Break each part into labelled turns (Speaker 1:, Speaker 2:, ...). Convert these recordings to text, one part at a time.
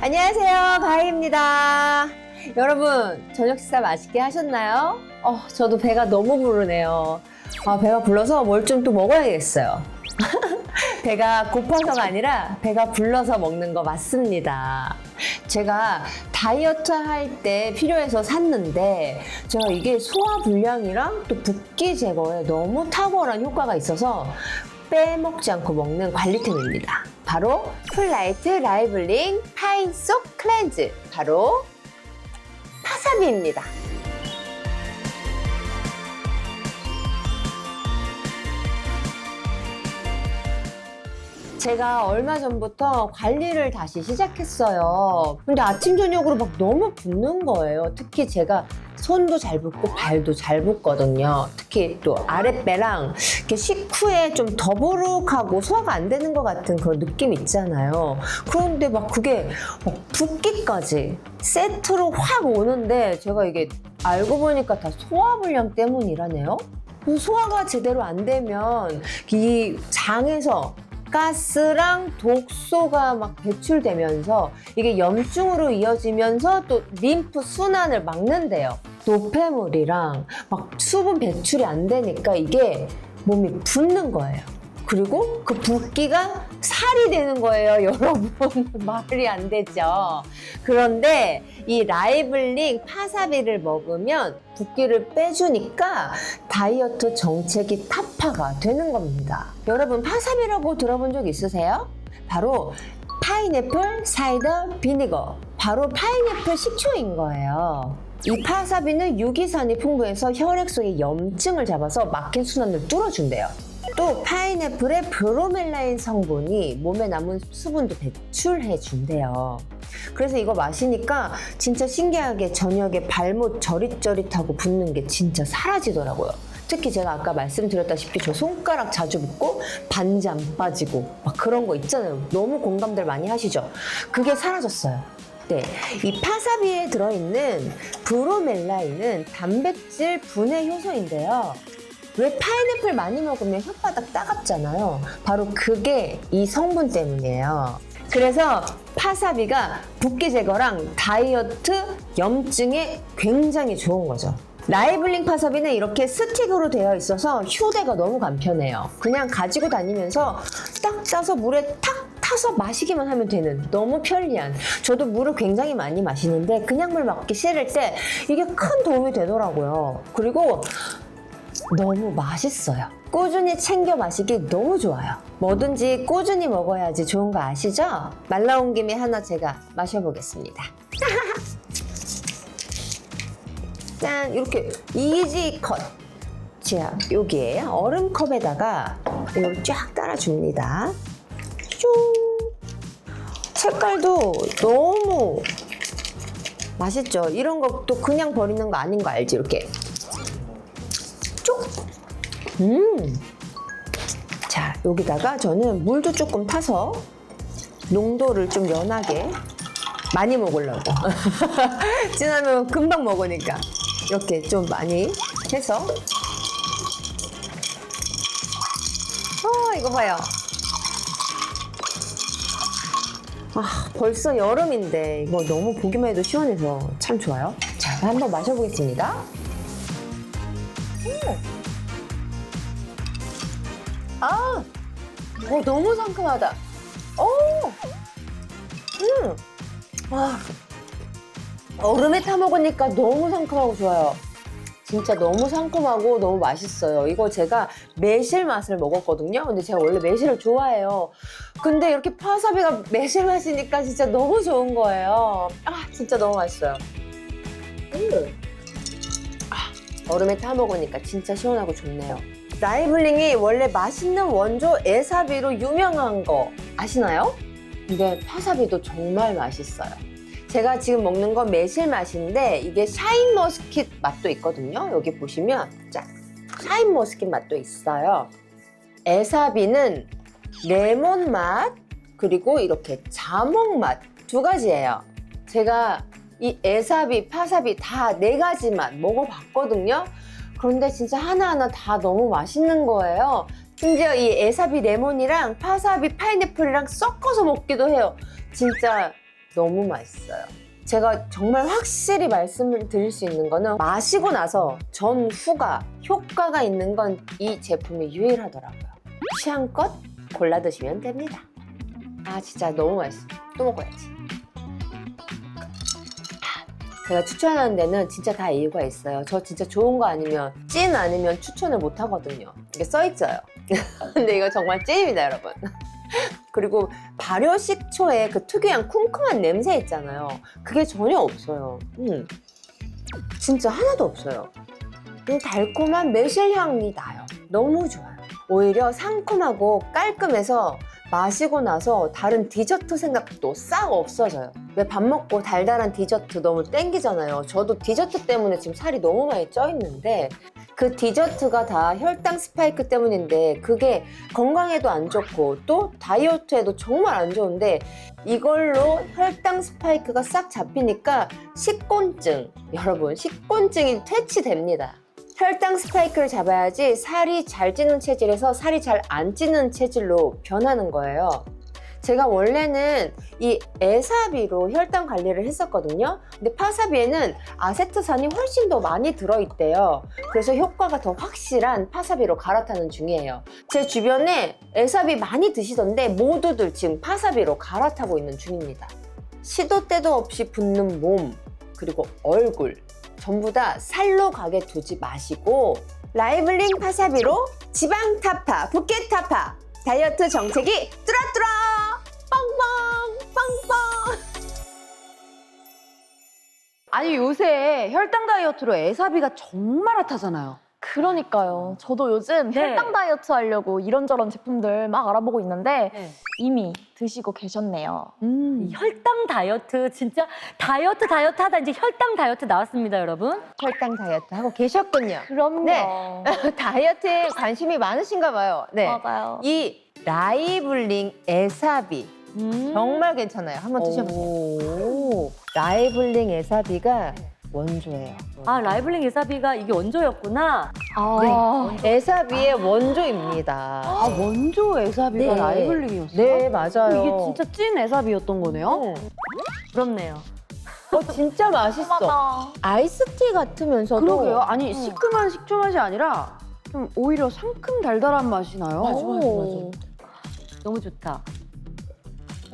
Speaker 1: 안녕하세요. 가희입니다. 여러분, 저녁 식사 맛있게 하셨나요? 어, 저도 배가 너무 부르네요. 아, 배가 불러서 뭘 좀 또 먹어야겠어요. 배가 고파서가 아니라 배가 불러서 먹는 거 맞습니다. 제가 다이어트 할 때 필요해서 샀는데 제가 이게 소화 불량이랑 또 붓기 제거에 너무 탁월한 효과가 있어서 빼먹지 않고 먹는 관리템입니다. 바로 풀라이트 라이블링 파인 속 클렌즈 바로 파사비입니다. 제가 얼마 전부터 관리를 다시 시작했어요. 근데 아침 저녁으로 막 너무 붓는 거예요. 특히 제가 손도 잘 붓고 발도 잘 붓거든요. 특히 또 아랫배랑 이렇게 식후에 좀 더부룩하고 소화가 안 되는 것 같은 그런 느낌 있잖아요. 그런데 막 그게 막 붓기까지 세트로 확 오는데 제가 이게 알고 보니까 다 소화불량 때문이라네요. 그 소화가 제대로 안 되면 이 장에서 가스랑 독소가 막 배출되면서 이게 염증으로 이어지면서 또 림프 순환을 막는데요. 노폐물이랑 막 수분 배출이 안 되니까 이게 몸이 붓는 거예요. 그리고 그 붓기가 살이 되는 거예요, 여러분. 말이 안 되죠. 그런데 이 라이블링 파사비를 먹으면 붓기를 빼주니까 다이어트 정책이 타파가 되는 겁니다. 여러분, 파사비라고 들어본 적 있으세요? 바로 파인애플 사이더 비니거. 바로 파인애플 식초인 거예요. 이 파사비는 유기산이 풍부해서 혈액 속의 염증을 잡아서 막힌 순환을 뚫어준대요. 또 파인애플의 브로멜라인 성분이 몸에 남은 수분도 배출해 준대요. 그래서 이거 마시니까 진짜 신기하게 저녁에 발목 저릿저릿하고 붓는 게 진짜 사라지더라고요. 특히 제가 아까 말씀드렸다시피 저 손가락 자주 붓고 반지 안 빠지고 막 그런 거 있잖아요. 너무 공감들 많이 하시죠? 그게 사라졌어요. 네, 이 파사비에 들어있는 브로멜라인은 단백질 분해 효소인데요. 왜 파인애플 많이 먹으면 혓바닥 따갑잖아요. 바로 그게 이 성분 때문이에요. 그래서 파사비가 붓기 제거랑 다이어트, 염증에 굉장히 좋은 거죠. 라이블링 파사비는 이렇게 스틱으로 되어 있어서 휴대가 너무 간편해요. 그냥 가지고 다니면서 딱 짜서 물에 탁 타서 마시기만 하면 되는 너무 편리한 저도 물을 굉장히 많이 마시는데 그냥 물 먹기 싫을 때 이게 큰 도움이 되더라고요. 그리고 너무 맛있어요. 꾸준히 챙겨 마시기 너무 좋아요. 뭐든지 꾸준히 먹어야지 좋은 거 아시죠? 말 나온 김에 하나 제가 마셔보겠습니다. 짠! 이렇게 이지 컷. 자, 여기에 얼음컵에다가 이걸 쫙 따라줍니다. 쭉! 색깔도 너무 맛있죠? 이런 것도 그냥 버리는 거 아닌 거 알지? 이렇게. 쭉! 음! 자, 여기다가 저는 물도 조금 타서 농도를 좀 연하게 많이 먹으려고. 진하면 금방 먹으니까. 이렇게 좀 많이 해서. 어, 이거 봐요. 아, 벌써 여름인데 이거 너무 보기만 해도 시원해서 참 좋아요. 자, 한번 마셔보겠습니다. 아, 어, 너무 상큼하다. 오, 음, 아, 얼음에 타 먹으니까 너무 상큼하고 좋아요. 진짜 너무 상큼하고 너무 맛있어요. 이거 제가 매실 맛을 먹었거든요. 근데 제가 원래 매실을 좋아해요. 근데 이렇게 파사비가 매실 맛이니까 진짜 너무 좋은 거예요. 아, 진짜 너무 맛있어요. 음. 아, 얼음에 타 먹으니까 진짜 시원하고 좋네요. 라이블링이 원래 맛있는 원조 에사비로 유명한 거 아시나요? 근데 파사비도 정말 맛있어요. 제가 지금 먹는 건 매실 맛인데 이게 샤인 머스킷 맛도 있거든요. 여기 보시면 자, 샤인 머스킷 맛도 있어요. 에사비는 레몬 맛 그리고 이렇게 자몽 맛 두 가지예요. 제가 이 에사비, 파사비 다 네 가지 맛 먹어봤거든요. 그런데 진짜 하나하나 다 너무 맛있는 거예요. 심지어 이 에사비 레몬이랑 파사비 파인애플이랑 섞어서 먹기도 해요. 진짜 너무 맛있어요. 제가 정말 확실히 말씀을 드릴 수 있는 거는 마시고 나서 전 후가 효과가 있는 건 이 제품이 유일하더라고요. 취향껏 골라 드시면 됩니다. 아 진짜 너무 맛있어. 또 먹어야지. 제가 추천하는 데는 진짜 다 이유가 있어요. 저 진짜 좋은 거 아니면 찐 아니면 추천을 못 하거든요. 이게 써 있어요. 근데 이거 정말 찐입니다, 여러분. 그리고 발효 식초의 그 특유한 쿰쿰한 냄새 있잖아요. 그게 전혀 없어요. 음. 진짜 하나도 없어요. 음, 달콤한 매실향이 나요. 너무 좋아요. 오히려 상큼하고 깔끔해서 마시고 나서 다른 디저트 생각도 싹 없어져요. 왜 밥 먹고 달달한 디저트 너무 땡기잖아요. 저도 디저트 때문에 지금 살이 너무 많이 쪄 있는데 그 디저트가 다 혈당 스파이크 때문인데 그게 건강에도 안 좋고 또 다이어트에도 정말 안 좋은데 이걸로 혈당 스파이크가 싹 잡히니까 식곤증 여러분 식곤증이 퇴치됩니다. 혈당 스파이크를 잡아야지 살이 잘 찌는 체질에서 살이 잘 안 찌는 체질로 변하는 거예요. 제가 원래는 이 에사비로 혈당 관리를 했었거든요. 근데 파사비에는 아세트산이 훨씬 더 많이 들어있대요. 그래서 효과가 더 확실한 파사비로 갈아타는 중이에요. 제 주변에 에사비 많이 드시던데 모두들 지금 파사비로 갈아타고 있는 중입니다. 시도 때도 없이 붓는 몸, 그리고 얼굴, 전부 다 살로 가게 두지 마시고 라이블링 파사비로 지방 타파, 붓기 타파, 다이어트 정책이 뚜라뚜라 빵빵 빵빵
Speaker 2: 아니 요새 혈당 다이어트로 에사비가 정말 핫하잖아요.
Speaker 3: 그러니까요. 저도 요즘
Speaker 4: 네.
Speaker 3: 혈당 다이어트 하려고 이런저런 제품들 막 알아보고 있는데
Speaker 4: 네.
Speaker 3: 이미 드시고 계셨네요.
Speaker 2: 음.
Speaker 4: 이 혈당 다이어트 진짜 다이어트 다이어트 하다 이제 혈당 다이어트 나왔습니다 여러분
Speaker 1: 혈당 다이어트 하고 계셨군요.
Speaker 3: 그럼요.
Speaker 1: 네. 다이어트에 관심이 많으신가 봐요. 네.
Speaker 3: 맞아요.
Speaker 1: 이 라이블링 에사비
Speaker 4: 음.
Speaker 1: 정말 괜찮아요. 한번 드셔보세요. 오, 라이블링 에사비가 원조예요.
Speaker 4: 아 라이블링 예사비가 이게 원조였구나
Speaker 3: 아,
Speaker 1: 에사비의 원조입니다.
Speaker 2: 아 원조 에사비가
Speaker 1: 네.
Speaker 2: 라이블링이었어요?
Speaker 1: 네, 맞아요.
Speaker 2: 이게 진짜 찐 에사비였던 거네요?
Speaker 1: 어,
Speaker 4: 부럽네요
Speaker 1: 어, 진짜 맛있어.
Speaker 3: 맞아.
Speaker 1: 아이스티 같으면서도
Speaker 2: 그러게요. 아니 시큼한 식초 맛이 아니라 좀 오히려 상큼 달달한 맛이 나요.
Speaker 1: 맞아, 맞아,
Speaker 2: 오.
Speaker 4: 너무 좋다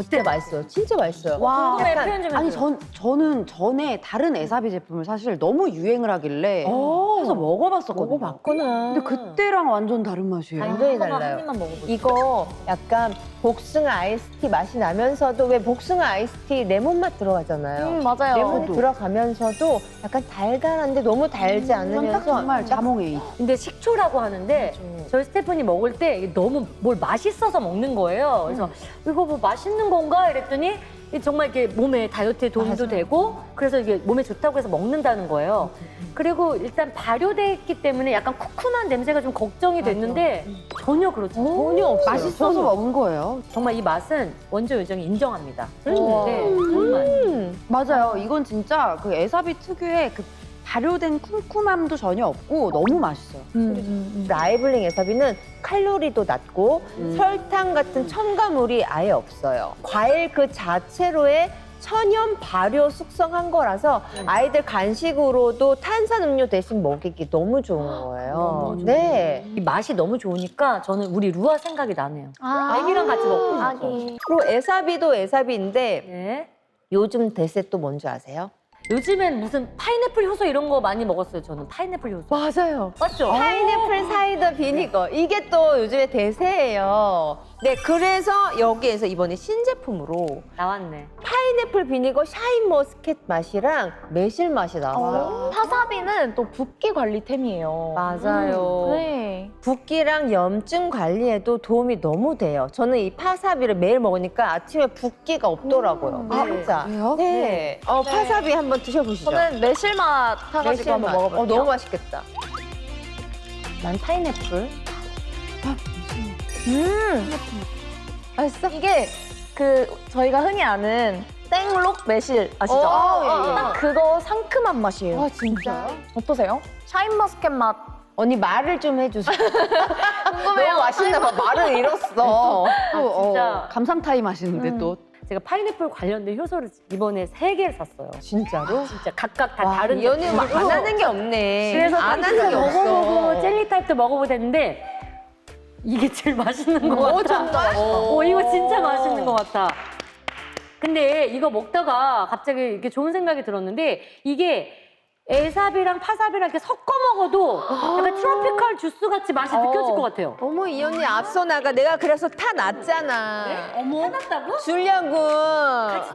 Speaker 1: 진짜 맛있어요. 진짜 맛있어요.
Speaker 2: 와.
Speaker 4: 궁금해
Speaker 1: 약간-
Speaker 4: 표현 좀
Speaker 2: 아니
Speaker 4: 해줘요
Speaker 2: 전 저는 전에 다른 에사비 제품을 사실 너무 유행을 하길래
Speaker 1: 어.
Speaker 2: 해서 먹어봤었거든요.
Speaker 1: 먹어봤구나.
Speaker 2: 근데 그때랑 완전 다른 맛이에요.
Speaker 1: 완전히
Speaker 4: 한번
Speaker 1: 달라요.
Speaker 4: 한 입만 먹어보세요
Speaker 1: 이거 약간 복숭아 아이스티 맛이 나면서도 왜 복숭아 아이스티 레몬 맛 들어가잖아요.
Speaker 3: 음, 맞아요.
Speaker 1: 레몬이
Speaker 2: 저도.
Speaker 1: 들어가면서도 약간 달달한데 너무 달지
Speaker 2: 전
Speaker 1: 않으면서
Speaker 2: 딱 정말 자몽 에이.
Speaker 4: 근데 식초라고 하는데
Speaker 1: 좀
Speaker 4: 저희 스태프분이 먹을 때 이게 너무 뭘 맛있어서 먹는 거예요 그래서
Speaker 1: 음.
Speaker 4: 이거 뭐 맛있는 건가 이랬더니 정말 이게 몸에 다이어트에 도움도. 되고 그래서 이게 몸에 좋다고 해서 먹는다는 거예요
Speaker 1: 음,
Speaker 4: 그리고 일단 발효돼 있기 때문에 약간 쿰쿰한 냄새가 좀 걱정이. 됐는데 전혀 그렇지.
Speaker 1: 전혀 없어요.
Speaker 2: 맛있어서
Speaker 4: 저는-
Speaker 2: 먹은 거예요.
Speaker 4: 정말 이 맛은 원조 요정이 인정합니다.
Speaker 3: 우와.
Speaker 4: 네, 정말.
Speaker 1: 음.
Speaker 2: 맞아요. 이건 진짜 그 에사비 특유의 그 발효된 쿰쿰함도 전혀 없고 너무 맛있어요.
Speaker 3: 음, 음, 음.
Speaker 1: 라이블링 에사비는 칼로리도 낮고
Speaker 2: 음.
Speaker 1: 설탕 같은 첨가물이 아예 없어요. 과일 그 자체로의 천연 발효 숙성한 거라서 아이들 간식으로도 탄산 음료 대신 먹이기 너무 좋은 거예요.
Speaker 4: 너무 좋은
Speaker 1: 네.
Speaker 4: 이 맛이 너무 좋으니까 저는 우리 루아 생각이 나네요.
Speaker 3: 아,
Speaker 4: 애기랑 같이 먹고 싶어.
Speaker 3: 아기.
Speaker 1: 그리고 에사비도 에사비인데
Speaker 4: 네.
Speaker 1: 요즘 대세 또 뭔지 아세요?
Speaker 4: 요즘엔 무슨 파인애플 효소 이런 거 많이 먹었어요. 저는 파인애플 효소.
Speaker 1: 맞아요.
Speaker 4: 맞죠?
Speaker 1: 파인애플 사이다 비니거 이게 또 요즘에 대세예요. 네, 그래서 여기에서 이번에 신제품으로
Speaker 4: 나왔네.
Speaker 1: 파인애플 비니거 샤인 머스켓 맛이랑 매실 맛이 나왔어요.
Speaker 3: 어, 파사비는 또 붓기 관리템이에요.
Speaker 1: 맞아요.
Speaker 3: 네.
Speaker 1: 붓기랑 염증 관리에도 도움이 너무 돼요. 저는 이 파사비를 매일 먹으니까 아침에 붓기가 없더라고요.
Speaker 3: 음.
Speaker 1: 진짜.
Speaker 2: 그래요?
Speaker 1: 네. 어,
Speaker 3: 네.
Speaker 1: 파사비 한번 드셔보시죠.
Speaker 3: 저는 매실맛 타가지고
Speaker 1: 매실
Speaker 3: 한번
Speaker 1: 맛.
Speaker 3: 먹어볼게요.
Speaker 1: 어, 너무 맛있겠다.
Speaker 3: 난 파인애플.
Speaker 1: 음. 맛있어?
Speaker 3: 이게 그 저희가 흔히 아는 땡록 매실 아시죠?
Speaker 1: 어, 예, 예.
Speaker 3: 딱 그거 상큼한 맛이에요.
Speaker 1: 아, 진짜요?
Speaker 3: 어떠세요? 샤인머스켓 맛
Speaker 1: 언니 말을 좀 해주세요.
Speaker 3: 궁금해요.
Speaker 1: 너무 맛있나 봐. 말을 잃었어.
Speaker 2: 또,
Speaker 4: 진짜.
Speaker 2: 어, 감삼타임 하시는데
Speaker 3: 음.
Speaker 2: 또
Speaker 4: 제가 파인애플 관련된 효소를 이번에 세 개를 샀어요.
Speaker 1: 진짜로?
Speaker 4: 진짜 각각 다
Speaker 1: 와,
Speaker 4: 다른
Speaker 1: 이 언니는
Speaker 4: 제품으로.
Speaker 1: 안 하는 게 없네.
Speaker 4: 그래서
Speaker 1: 안 하는 게
Speaker 4: 먹어보고
Speaker 1: 없어.
Speaker 4: 젤리 타입도 먹어보고 됐는데 이게 제일 맛있는 것 같아.
Speaker 1: 어, 정말?
Speaker 4: 어, 이거 진짜 맛있는 것 같아. 근데 이거 먹다가 갑자기 이렇게 좋은 생각이 들었는데 이게 에삽이랑 파삽이랑 이렇게 섞어 먹어도 약간 트로피컬 주스 같이 맛이 느껴질 것 같아요.
Speaker 1: 어머 이 언니 앞서 나가. 내가 그래서 타 났잖아.
Speaker 4: 어머. 해놨다고?
Speaker 1: 주려고.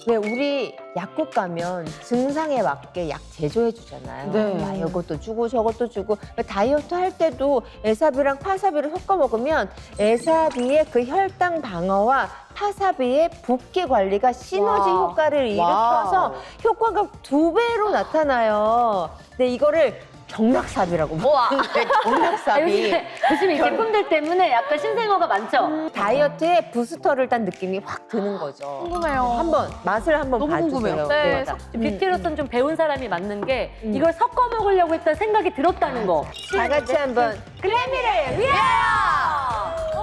Speaker 1: 왜 우리 약국 가면 증상에 맞게 약 제조해 주잖아요.
Speaker 2: 네.
Speaker 1: 야, 이것도 주고 저것도 주고 다이어트 할 때도 에사비랑 파사비를 섞어 먹으면 에사비의 그 혈당 방어와 파사비의 붓기 관리가 시너지
Speaker 2: 와.
Speaker 1: 효과를 일으켜서 효과가 두 배로 나타나요. 근데 이거를 경락삽이라고 부르는데 경락삽이.
Speaker 4: 요즘에, 요즘에 이 제품들 때문에 약간 신생어가 많죠?
Speaker 1: 다이어트에 부스터를 딴 느낌이 확 드는 거죠.
Speaker 2: 궁금해요.
Speaker 1: 한번 맛을 한번
Speaker 2: 너무
Speaker 1: 봐주세요.
Speaker 2: 궁금해요.
Speaker 3: 네,
Speaker 4: 맞아. 뷰티로서는 좀 배운 사람이 맞는 게
Speaker 1: 음.
Speaker 4: 이걸 섞어 먹으려고 했던 생각이 들었다는 거.
Speaker 1: 다 같이 한번 글래미를 위하여.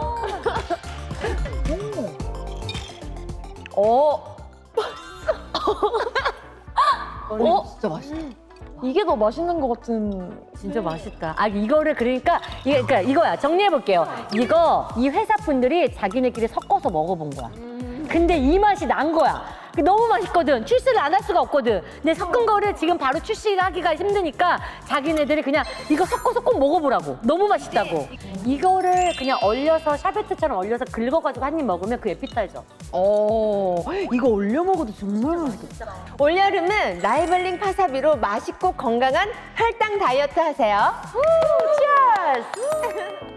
Speaker 1: 어.
Speaker 2: 어? 진짜 맛있다.
Speaker 3: 이게 더 맛있는 것 같은.
Speaker 4: 진짜 맛있다. 아 이거를 그러니까 이게 그러니까 이거야 정리해 볼게요. 이거 이 회사 분들이 자기네끼리 섞어서 먹어본 거야. 근데 이 맛이 난 거야. 그 너무 맛있거든. 출시를 안 할 수가 없거든. 근데 섞은 거를 지금 바로 출시하기가 힘드니까 자기네들이 그냥 이거 섞어서 꼭 먹어보라고. 너무 맛있다고. 이거를 그냥 얼려서 샤베트처럼 얼려서 긁어가지고 한 입 먹으면 그 에피타이저.
Speaker 2: 어, 이거 올려 먹어도 정말 맛있겠다.
Speaker 1: 올여름은 라이벌링 파사비로 맛있고 건강한 혈당 다이어트 하세요.
Speaker 4: 치얼스!